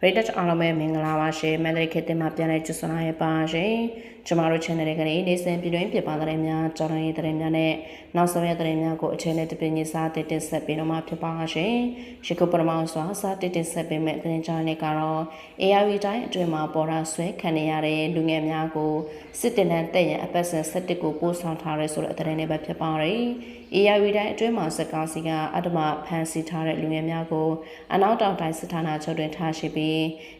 ပရိသတ်အားလုံးပဲမင်္ဂလာပါရှင်မန္တလေးခေတ်တင်မှာပြန်လည်ကြိုဆိုလာရပါရှင်ကျမတို့ channel လေးကနေနေ့စဉ်ပြည်တွင်းပြပတဲ့များကြော်ရည်တဲ့များနဲ့နောက်ဆုံးရတဲ့များကိုအချိန်နဲ့တပြည့်ညီစားတင်တင်ဆက်ပေးတော့မှာဖြစ်ပါရှင်ရှိခုပရမောင်စွာစားတင်တင်ဆက်ပေးမဲ့တဲ့ကြော်ရည်ကတော့ ARV တိုင်းအတွင်းမှာပေါ်ရာဆွဲခံနေရတဲ့လူငယ်များကိုစစ်တင်တဲ့တဲ့ရန်အပတ်စဉ်7ကိုပို့ဆောင်ထားရဲဆိုတဲ့တဲ့နဲ့ပဲဖြစ်ပါတယ် ARV တိုင်းအတွင်းမှာစကားစီကအတ္တမဖန်ဆီးထားတဲ့လူငယ်များကိုအနောက်တောင်တိုင်းစစ်ဌာနချုပ်တွင်ထားရှိပြီး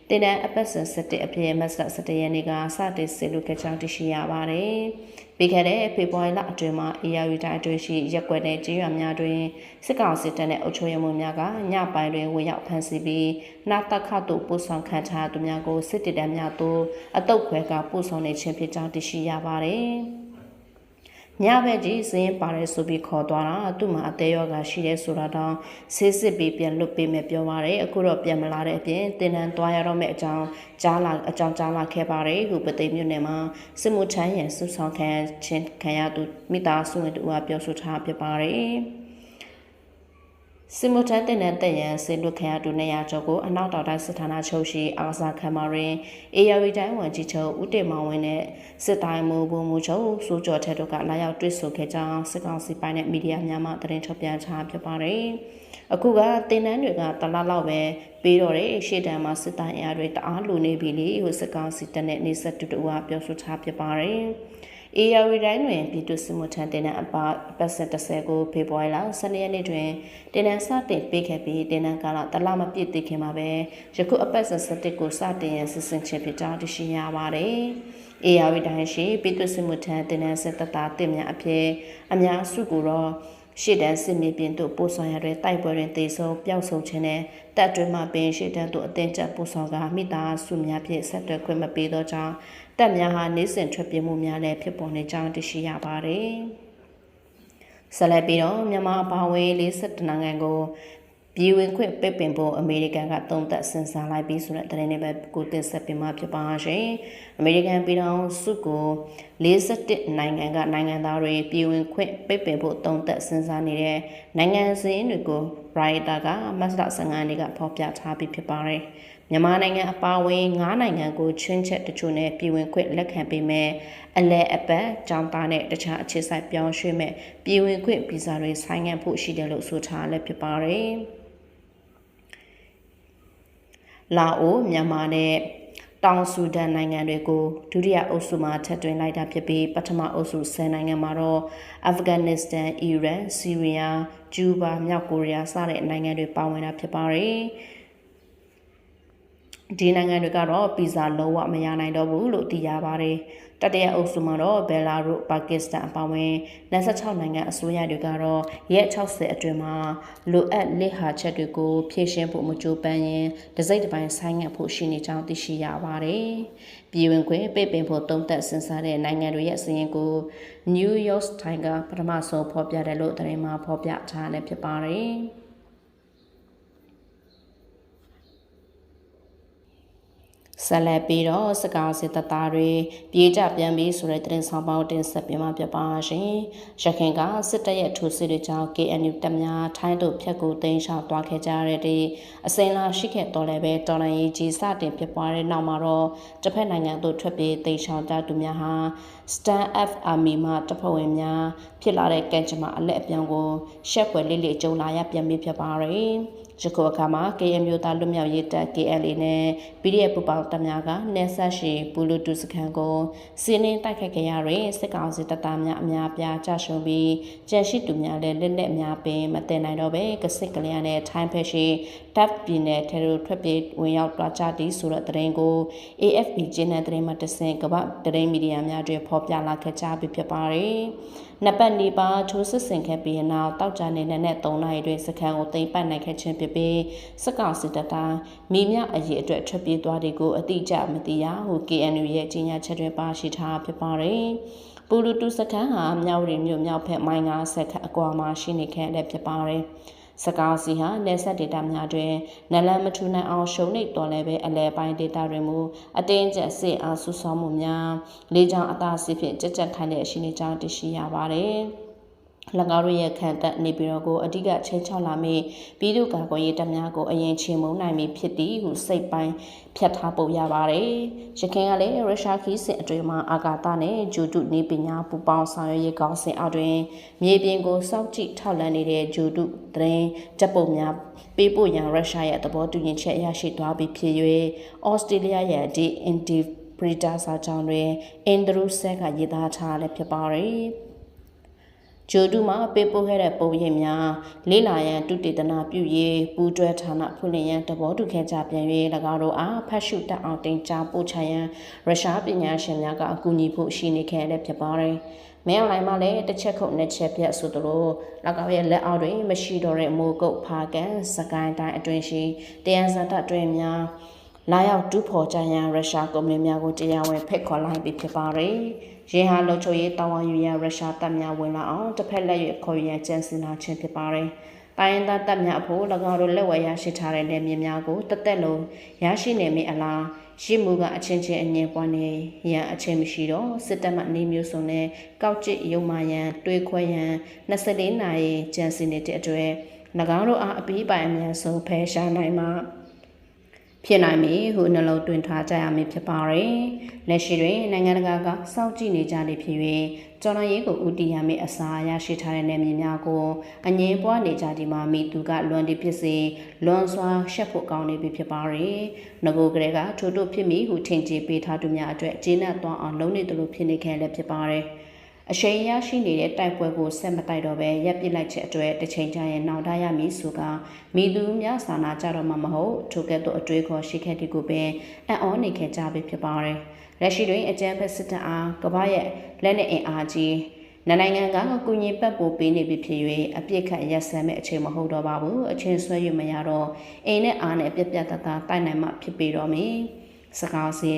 တင်တန်းအပတ်စဉ်7အပြည့်မတ်လ17ရက်နေ့ကစတင်ဆင်လူခဲ့ကြောင်းသိရှိရပါတယ်။ပြီးခဲ့တဲ့ဖေဖော်ဝါရီလအတွင်းမှာ ARV တိုင်းအတွင်းရှိရက်ွက်တဲ့ကြေးရွာများတွင်စစ်ကောင်စစ်တပ်နဲ့အုပ်ချုပ်ရေးမှူးများကညပိုင်းတွင်ဝင်ရောက်ဖမ်းဆီးပြီးနာတခတို့ပို့ဆောင်ခံထားသူများကိုစစ်တပ်များတို့အတုပ်ခွဲကပို့ဆောင်နေခြင်းဖြစ်ကြောင်းသိရှိရပါတယ်။ ညဘက်ကြီးစင်းပါတယ်ဆိုပြီးခေါ်သွားတာသူ့မှာအသေးရောဂါရှိတယ်ဆိုတာတောင်ဆေးစစ်ပြီးပြန်လွတ်ပေးမယ်ပြောပါတယ်အခုတော့ပြန်မလာတဲ့အပြင်တင်တန်းသွားရတော့မယ့်အကြောင်းကြားလာအကြောင်းကြားလာခဲ့ပါတယ်ခုပသိမ်မြို့နယ်မှာစစ်မှုထမ်းရန်စုဆောင်ခံချင်းခံရသူမိသားစုဝင်တို့ကပြောဆိုထားဖြစ်ပါတယ် စင်မတန်တဲ့တဲ့ရန်စင်လွတ်ခံရသူ200ကျော်ကိုအနောက်တောင်တိုင်းစစ်ဌာနချုပ်ရှိအာဇာခမာရင်အေယာဝီတိုင်းဝန်ကြီးချုပ်ဦးတင်မောင်ဝင်းနဲ့စစ်တိုင်းမူဘုံမူချုပ်စိုးကျော်ထက်တို့ကလာရောက်တွေ့ဆုံခဲ့ကြောင်းစစ်ကောင်စီပိုင်းနဲ့မီဒီယာများမှသတင်းထုတ်ပြန်ထားဖြစ်ပါတယ်။အခုကတင်နန်းတွေကတလားလောက်ပဲပြီးတော့တဲ့ရှေ့တန်းမှာစစ်တိုင်းအရာတွေတအားလူနေပြီလေဟိုစစ်ကောင်စီတပ်နဲ့နေဆက်တူတူကပြောဆိုထားဖြစ်ပါတယ်။ AR တိုင်းတွင်ပြည်သူ့စစ်မှုထမ်းတင်တဲ့အပပတ်ဆက်30ကိုဖေဖော်ဝါရီလ12ရက်နေ့တွင်တင်နန်းစတင်ပေးခဲ့ပြီးတင်နန်းကာလတလမပြည့်သိခင်မှာပဲယခုအပတ်ဆက်17ကိုစတင်ရန်စစ်စင်ခြင်းဖြစ်ကြောင်းသိရှိရပါတယ်။ AR တိုင်းရှိပြည်သူ့စစ်မှုထမ်းတင်နန်းစစ်တပ်သားတင်များအဖြစ်အများစုကိုတော့ ရှေ့တန်းစစ်မြေပြင်သို့ပို့ဆောင်ရတဲ့တိုက်ပွဲတွင်တေဆုံးပျောက်ဆုံးခြင်းနဲ့တပ်တွင်မှပင်ရှေ့တန်းသို့အသင်ကျပို့ဆောင်ကမိသားစုများဖြင့်ဆက်သွယ်ခွင့်မပေးသောကြောင့်တပ်များဟာနေစဉ်ထွက်ပြေးမှုများလည်းဖြစ်ပေါ်နေကြောင်းသိရှိရပါတယ်။ဆက်လက်ပြီးတော့မြန်မာအပါအဝင်42နိုင်ငံကို ပြည်ဝင်ခွင့်ပိတ်ပင်ဖို့အမေရိကန်ကတုံ့သက်စင်စားလိုက်ပြီးဆိုတဲ့သတင်းတွေပဲကိုတင်ဆက်ပြမှာဖြစ်ပါရှင်။အမေရိကန်ပြည်ထောင်စုကို41နိုင်ငံကနိုင်ငံသားတွေပြည်ဝင်ခွင့်ပိတ်ပင်ဖို့တုံ့သက်စင်စားနေတဲ့နိုင်ငံစည်းတွေကို Writer ကမတ်လ15ရက်နေ့ကဖော်ပြထားပြီးဖြစ်ပါတယ်။မြန်မာနိုင်ငံအပါအဝင်9နိုင်ငံကိုချင်းချက်တချို့နဲ့ပြည်ဝင်ခွင့်လက်ခံပေးမယ်အလဲအပတ်ကြောင်းသားနဲ့တခြားအခြေစိုက်ပြောင်းရွှေ့မဲ့ပြည်ဝင်ခွင့်ဗီဇာတွေဆိုင်းငံ့ဖို့ရှိတယ်လို့ဆိုထားလည်းဖြစ်ပါတယ်။ လာအိုမြန်မာနဲ့တောင်ဆူဒန်နိုင်ငံတွေကိုဒုတိယအုပ်စုမှာထပ်သွင်းလိုက်တာဖြစ်ပြီးပထမအုပ်စု10နိုင်ငံမှာတော့အာဖဂန်နစ္စတန်အီရန်ဆီးရီးယားကျူးဘာမြောက်ကိုရီးယားစတဲ့နိုင်ငံတွေပါဝင်တာဖြစ်ပါတယ် ဒီနိုင်ငံတွေကတော့ဗီဇာလုံးဝမရနိုင်တော့ဘူးလို့သိရပါတယ်တတရအုပ်စုမှာတော့ဘယ်လာရုပါကစ္စတန်အပါအဝင်26နိုင်ငံအစိုးရတွေကတော့ရက်60အတွင်းမှာလိုအပ်လက်ဟာချက်တွေကိုဖြည့်ရှင်းဖို့မကြိုးပမ်းရင်ဒစိမ့်တစ်ပိုင်းဆိုင်းငံ့ဖို့ရှိနေကြောင်းသိရှိရပါတယ်။ပြည်ဝင်ခွင့်ပိတ်ပင်ဖို့တုံ့တက်စဉ်းစားတဲ့နိုင်ငံတွေရဲ့အစည်းအဝေးကို New York Times ကပထမဆုံးဖော်ပြတယ်လို့သတင်းမှာဖော်ပြထားလည်းဖြစ်ပါတယ်။ ဆက်လက်ပြီးတော့စကားစစ်တသားတွေပြေးကြပြန်ပြီးဆိုတဲ့သတင်းဆောင်ပေါင်းတင်ဆက်ပြမှာပြပါရှင်။ရခိုင်ကစစ်တပ်ရဲ့ထိုးစစ်တွေကြောင့် KNU တပ်များထိုင်းတို့ဖျက်ကူသိမ်းရှောင်သွားခဲ့ကြရတဲ့အစင်လာရှိခဲ့တော်လည်းပဲတော်လိုင်းရေးကြီးစတင်ဖြစ်ပွားတဲ့နောက်မှာတော့တစ်ဖက်နိုင်ငံတို့ထွက်ပြေးသိမ်းရှောင်ကြသူများဟာ Stand F Army မှတပ်ဖွဲ့ဝင်များဖြစ်လာတဲ့ကံကြမ္မာအလက်အပြောင်းကိုရှက်ွယ်လေးလေးကြုံလာရပြန်ပြီးဖြစ်ပါရယ်။ ယခုအခါမှာ KM မျိုးသားလွတ်မြောက်ရေးတပ် KLA နဲ့ PDF ပူပေါင်းတပ်များကနေဆက်ရှိဘူလူတူစခန်ကိုစီးနှင်းတိုက်ခတ်ကြရတဲ့စစ်ကောင်စီတပ်သားများအများပြားကြရှုံပြီးကြန့်ရှိသူများလည်းလက်လက်များပင်မတင်နိုင်တော့ပဲကစစ်ကလျာနဲ့ထိုင်းဖက်ရှိ တပ်ပြည်နယ်ထဲသို့ထွက်ပြေးဝင်ရောက်သွားကြသည်ဆိုတဲ့သတင်းကို AFP ကျင်းတဲ့သတင်းမှတဆင်ကမ္ဘာသတင်းမီဒီယာများတွေဖော်ပြလာခဲ့ကြပြီဖြစ်ပါတယ်။နှစ်ပတ်နေပါချိုးစစ်ဆင်ခဲ့ပြီးနောက်တောက်ကြနေနဲ့3နာရီတွင်စခန်းကိုသိမ်းပတ်နိုင်ခဲ့ခြင်းဖြစ်ပြီးစကောက်စစ်တပ်သားမိမြအရေးအတွက်ထွက်ပြေးသွားတဲ့ကိုအတိအကျမသိရဟု KNU ရဲ့ကြီးညာချက်တွင်ပါရှိထားဖြစ်ပါတယ်။ပူလူတူစခန်းဟာမြောက်ရီမြို့မြောက်ဘက်မိုင်50ခန့်အကွာမှာရှိနေခဲ့တဲ့ဖြစ်ပါတယ်။ စကားစီဟာနေဆက်ဒေတာများတွင်နလန်မထူနိုင်အောင်ရှုံနေတော်လည်းပဲအလဲပိုင်းဒေတာတွေမူအတင်းကျပ်စစ်အားဆူဆောင်းမှုများလေကြောင်းအသာစီဖြင့်ကြက်ကြက်ခိုင်းတဲ့အရှိနေကြောင်းသိရှိရပါတယ်။၎ င်းတို့ရဲ့ခံတပ်နေပြည်တော်ကိုအဓိကချင်းချောက်လာမိပြည်သူ့ကာကွယ်ရေးတပ်များကိုအရင်ချေမှုန်းနိုင်ပြီဖြစ်သည်ဟုစိတ်ပိုင်းဖြတ်ထားပုံရပါတယ်။ရခိုင်ကလည်းရုရှားခီးစစ်အတွင်းမှာအာကာသနဲ့ဂျူတုနေပညာပူပေါင်းဆောင်ရွက်ရေးကောင်းစဉ်အောက်တွင်မြေပြင်ကိုစောင့်ကြည့်ထောက်လှမ်းနေတဲ့ဂျူတုသတင်းတပ်ပုံများပေးပို့ရန်ရုရှားရဲ့သဘောတူညီချက်ရရှိသွားပြီဖြစ်၍ဩစတြေးလျရဲ့ဒီအင်တီပရီတာစာကြောင်းတွင်အင်ဒရူဆက်ကရေးသားထားလည်းဖြစ်ပါတယ်။ ဂျိုဒူမှာပေးပို့ခဲ့တဲ့ပုံရိပ်များလေးလာရန်တုတေသနာပြုရေးပူးတွဲဌာနဖွင့်လှစ်ရန်တဘောတူခဲ့ကြပြန်၍၎င်းတို့အားဖတ်ရှုတတ်အောင်တင်ကြားပို့ချရန်ရုရှားပညာရှင်များကအကူအညီဖို့ရှိနေခဲ့တဲ့ဖြစ်ပါတယ်။မဲအွန်လိုင်းမှာလည်းတစ်ချက်ခုတ်နှစ်ချက်ပြတ်ဆိုသလို၎င်းရဲ့လက်အောက်တွင်မရှိတော့တဲ့မိုးကုတ်ဖာကန်စကိုင်းတိုင်းအတွင်ရှိတယန်ဇာတတွင်များ လာရောက်တူးဖော်ကြရန်ရုရှားကုမ္ပဏီများကိုတရားဝင်ဖိတ်ခေါ်လိုက်ပြီးဖြစ်ပါတယ်။ရင်းဟာလုံချိုရေးတာဝန်ယူရန်ရုရှားတပ်များဝင်လာအောင်တစ်ဖက်လက်ရွက်ခေါ်ရန်ကြံစည်လာခြင်းဖြစ်ပါတယ်။တိုင်းသားတပ်များအဖို့၎င်းတို့လက်ဝယ်ရရှိထားတဲ့နေမြေများကိုတသက်လုံးရရှိနေမိအလားရစ်မှုကအချင်းချင်းအငြင်းပွားနေရန်အချင်းမရှိတော့စစ်တပ်မှနေမျိုးစုံနဲ့ကောက်ကျစ်ရုံမာရန်တွေးခွဲရန်24နာရီကြံစည်နေတဲ့အတွက်၎င်းတို့အားအပီးပိုင်အများဆုံးဖယ်ရှားနိုင်မှာ ဖြစ်နိုင်ပြီဟုနှလုံးသွင်းထားကြရမည်ဖြစ်ပါတယ်။လက်ရှိတွင်နိုင်ငံတကာကစောင့်ကြည့်နေကြသည်ဖြစ်၍ကျော်တော်ရေးကိုဥတီရမည့်အစာရရှိထားတဲ့နယ်မြေများကိုအငင်းပွားနေကြသည်မှာမိသူကလွန်သည်ဖြစ်စေလွန်စွာရှက်ဖို့ကောင်းနေပြီဖြစ်ပါတယ်။ငကိုကလေးကထို့တို့ဖြစ်မိဟုထင်ကြေးပေးထားသူများအတွက်ဂျင်းနဲ့သွားအောင်လုံးနေသလိုဖြစ်နေခဲ့လည်းဖြစ်ပါတယ်။ အရှိန်ရရှိနေတဲ့တိုက်ပွဲကိုဆက်မတိုက်တော့ပဲရပ်ပစ်လိုက်ချက်အတွက်တစ်ချိန်ကျရင်နောက်တရမည်ဆိုကမိသူများစာနာကြတော့မှမဟုတ်ထိုကဲ့သို့အတွေးခေါ်ရှိခဲ့တဲ့ကိုပင်အံ့ဩနေခဲ့ကြပြီဖြစ်ပါတယ်။လက်ရှိတွင်အကြမ်းဖက်စစ်တပ်အားကမ္ဘာရဲ့လက်နက်အင်အားကြီးနိုင်ငံကကူညီပတ်ပို့ပေးနေပြီဖြစ်၍အပြစ်ခတ်ရက်စက်မဲ့အချိန်မဟုတ်တော့ပါဘူးအချင်းဆွဲရမရတော့အိမ်နဲ့အားနဲ့ပြက်ပြက်တတတိုက်နိုင်မှဖြစ်ပေတော့မည်စကားစီ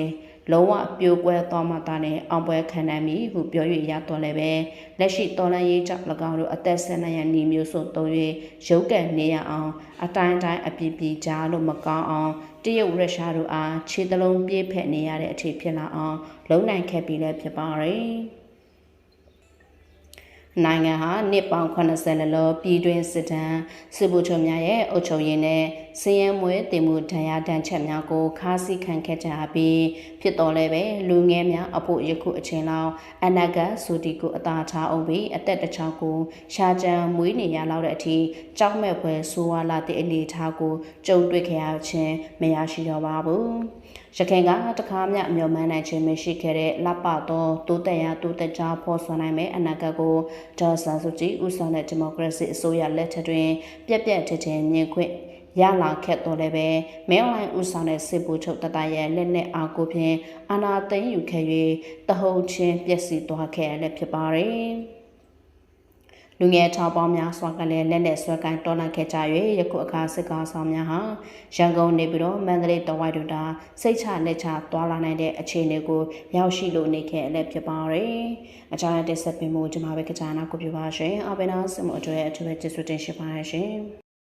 လုံးဝပြိုကွဲသွားမှတာနဲ့အောင်ပွဲခံနိုင်ပြီဟုပြော၍ရတော့လည်းပဲလက်ရှိတော်လန်ရေးကြောင့်၎င်းတို့အသက်ဆက်နေရနေမျိုးစုံသုံး၍ရုပ်ကန်နေရအောင်အတိုင်းတိုင်းအပြပြကြားလို့မကောင်းအောင်တရုတ်ရုရှားတို့အားခြေသလုံးပြေးဖက်နေရတဲ့အထိဖြစ်လာအောင်လုံနိုင်ခဲ့ပြီလည်းဖြစ်ပါရဲ့ နိုင်ငံဟာနှစ်ပေါင်း80လလောပြည်တွင်းစစ်တမ်းစစ်ဗိုလ်ချုပ်များရဲ့အုပ်ချုပ်ရေးနဲ့စည်ရန်မွေးတင်မှုဒဏ်ရာဒဏ်ချက်များကိုခါးစည်းခံခဲ့ကြပြီးဖြစ်တော်လဲပဲလူငယ်များအဖို့ယခုအချိန်လောက်အနာဂတ်ဆိုတီကိုအသာထားအောင်ပြီးအသက်တစ်ချောင်းကိုရှားကြံမွေးနေရလောက်တဲ့အထိကြောက်မဲ့ဖွယ်ဆိုးဝါးလာတဲ့အနေအထားကိုကြုံတွေ့ခဲ့ရခြင်းမရရှိတော့ပါဘူးရခိုင်ကတခါမှမျှော်မှန်းနိုင်ခြင်းမရှိခဲ့တဲ့လပတော့တိုးတက်ရတိုးတက်ကြဖော်ဆောင်နိုင်မယ့်အနာဂတ်ကိုဒေါ်ဆာစုကြည်ဦးဆောင်တဲ့ဒီမိုကရေစီအစိုးရလက်ထက်တွင် ပြက်ပြက်ထထမြင်ခွင့်ရလာခဲ့တော့လည်းပဲမဲအွန်လိုင်းဦးဆောင်တဲ့စစ်ဗိုလ်ချုပ်တတရဲ့လက်နဲ့အားကိုဖြင့်အာနာသိမ့်ယူခဲ့၍တဟုန်ချင်းပျက်စီးသွားခဲ့ရလည်းဖြစ်ပါတယ် လူငယ်ထောင်ပေါင်းများစွာကလည်းလက်နဲ့ဆွဲကိုင်းတော်လိုက်ခဲ့ကြ၍ယခုအခါစစ်ကောင်ဆောင်များဟာရန်ကုန်နေပြီးတော့မန္တလေးတဝိုက်တို့တာစိတ်ချလက်ချသွားလာနိုင်တဲ့အခြေအနေကိုရောက်ရှိလို့နေခဲ့လည်းဖြစ်ပါတယ်။အကြောင်းရတဲ့ဆက်ပင်မှုဒီမှာပဲကြာနာကိုပြပါရှင်။အဘယ်နာစမှုအတွေ့အထူးပဲကျေးဇူးတင်ရှိပါတယ်ရှင်။